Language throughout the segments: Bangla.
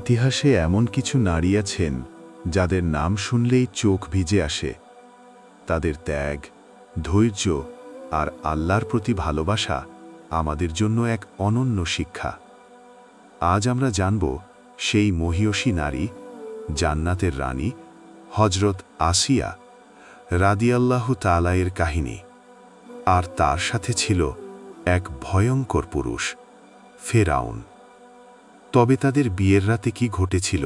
ইতিহাসে এমন কিছু নারী আছেন, যাদের নাম শুনলেই চোখ ভিজে আসে। তাদের ত্যাগ, ধৈর্য আর আল্লাহর প্রতি ভালোবাসা আমাদের জন্য এক অনন্য শিক্ষা। আজ আমরা জানব সেই মহিয়সী নারী, জান্নাতের রানী হজরত আসিয়া রাদিয়াল্লাহু তালায়ের কাহিনী। আর তার সাথে ছিল এক ভয়ঙ্কর পুরুষ, ফেরাউন। তবে তাদের বিয়ের রাতে কি ঘটেছিল,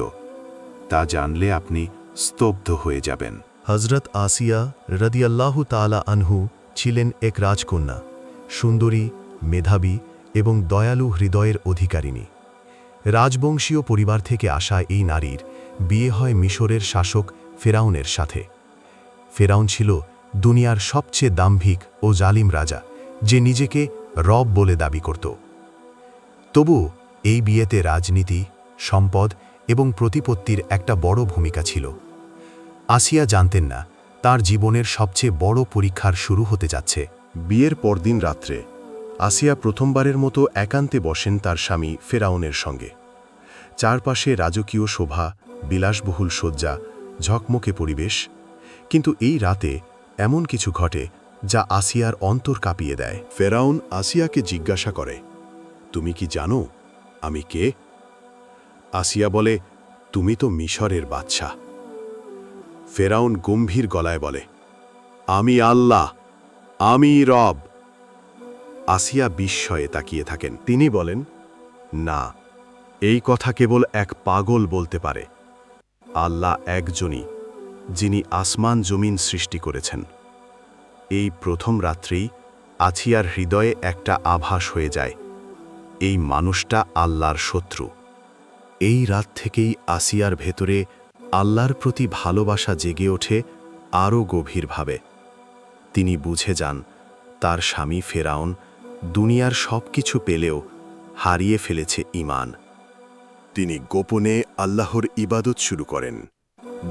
তা জানলে আপনি স্তব্ধ হয়ে যাবেন। হজরত আসিয়া রদিয়াল্লাহু তালা আনহু ছিলেন এক রাজকন্যা, সুন্দরী, মেধাবী এবং দয়ালু হৃদয়ের অধিকারিণী। রাজবংশীয় পরিবার থেকে আসা এই নারীর বিয়ে হয় মিশরের শাসক ফেরাউনের সাথে। ফেরাউন ছিল দুনিয়ার সবচেয়ে দাম্ভিক ও জালিম রাজা, যে নিজেকে রব বলে দাবি করত। তবু এই বিয়েতে রাজনীতি সম্পদ এবং প্রতিপত্তির একটা বড় ভূমিকা ছিল। আসিয়া জানতেন না তার জীবনের সবচেয়ে বড় পরীক্ষার শুরু হতে যাচ্ছে। বিয়ের পরদিন রাত্রে আসিয়া প্রথমবারের মতো একান্তে বসেন তার স্বামী ফেরাউনের সঙ্গে। চারপাশে রাজকীয় শোভা বিলাসবহুল শয্যা ঝকমকে পরিবেশ কিন্তু এই রাতে এমন কিছু ঘটে যা আসিয়ার অন্তর কাঁপিয়ে দেয়। ফেরাউন আসিয়াকে জিজ্ঞাসা করে তুমি কি জানো আমি কে? আসিয়া বলে, তুমি তো মিশরের বাদশা ফেরাউন গম্ভীর গলায় বলে, আমি আল্লাহ, আমি রব। আসিয়া বিস্ময়ে তাকিয়ে থাকেন। তিনি বলেন, না, এই কথা কেবল এক পাগল বলতে পারে। আল্লাহ একজনই, যিনি আসমান জমিন সৃষ্টি করেছেন। এই প্রথম রাত্রেই আছিয়ার হৃদয়ে একটা আভাস হয়ে যায়। এই মানুষটা আল্লাহর শত্রু। এই রাত থেকেই আসিয়ার ভেতরে আল্লাহর প্রতি ভালোবাসা জেগে ওঠে আরও গভীরভাবে। তিনি বুঝে যান, তার স্বামী ফেরাউন দুনিয়ার সব কিছু পেলেও হারিয়ে ফেলেছে ইমান তিনি গোপনে আল্লাহর ইবাদত শুরু করেন।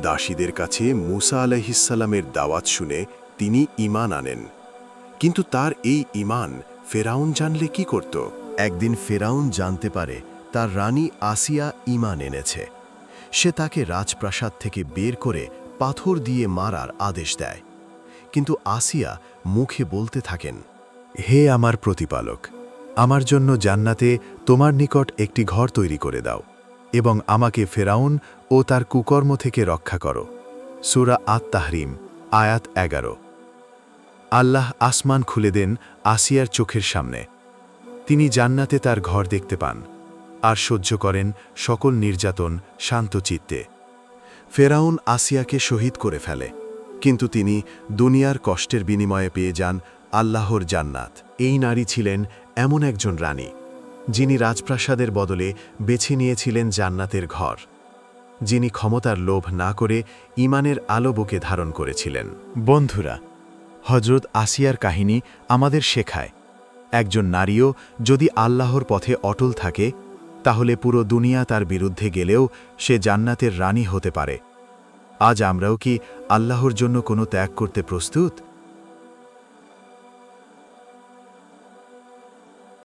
দাসীদের কাছে মুসা আলহিসাল্লামের দাওয়াত শুনে তিনি ইমান আনেন। কিন্তু তার এই ইমান ফেরাউন জানলে কি করত? একদিন ফেরাউন জানতে পারে তার রানী আসিয়া ইমান এনেছে। সে তাকে রাজপ্রাসাদ থেকে বের করে পাথর দিয়ে মারার আদেশ দেয়। কিন্তু আসিয়া মুখে বলতে থাকেন, হে আমার প্রতিপালক, আমার জন্য জান্নাতে তোমার নিকট একটি ঘর তৈরি করে দাও এবং আমাকে ফেরাউন ও তার কুকর্ম থেকে রক্ষা করো। সুরা আত তাহরিম আয়াত এগারো। আল্লাহ আসমান খুলে দেন আসিয়ার চোখের সামনে। তিনি জান্নাতে তার ঘর দেখতে পান, আর সহ্য করেন সকল নির্যাতন, শান্ত চিত্তে। ফেরাউন আসিয়াকে শহীদ করে ফেলে, কিন্তু তিনি দুনিয়ার কষ্টের বিনিময়ে পেয়ে যান আল্লাহর জান্নাত। এই নারী ছিলেন এমন একজন রানী, যিনি রাজপ্রাসাদের বদলে বেছে নিয়েছিলেন জান্নাতের ঘর, যিনি ক্ষমতার লোভ না করে ইমানের আলো বুকে ধারণ করেছিলেন। বন্ধুরা হজরত আসিয়ার কাহিনী আমাদের শেখায়। একজন নারীও যদি আল্লাহর পথে অটল থাকে, তাহলে পুরো দুনিয়া তার বিরুদ্ধে গেলেও সে জান্নাতের রানী হতে পারে। আজ আমরাও কি আল্লাহর জন্য কোনো ত্যাগ করতে প্রস্তুত?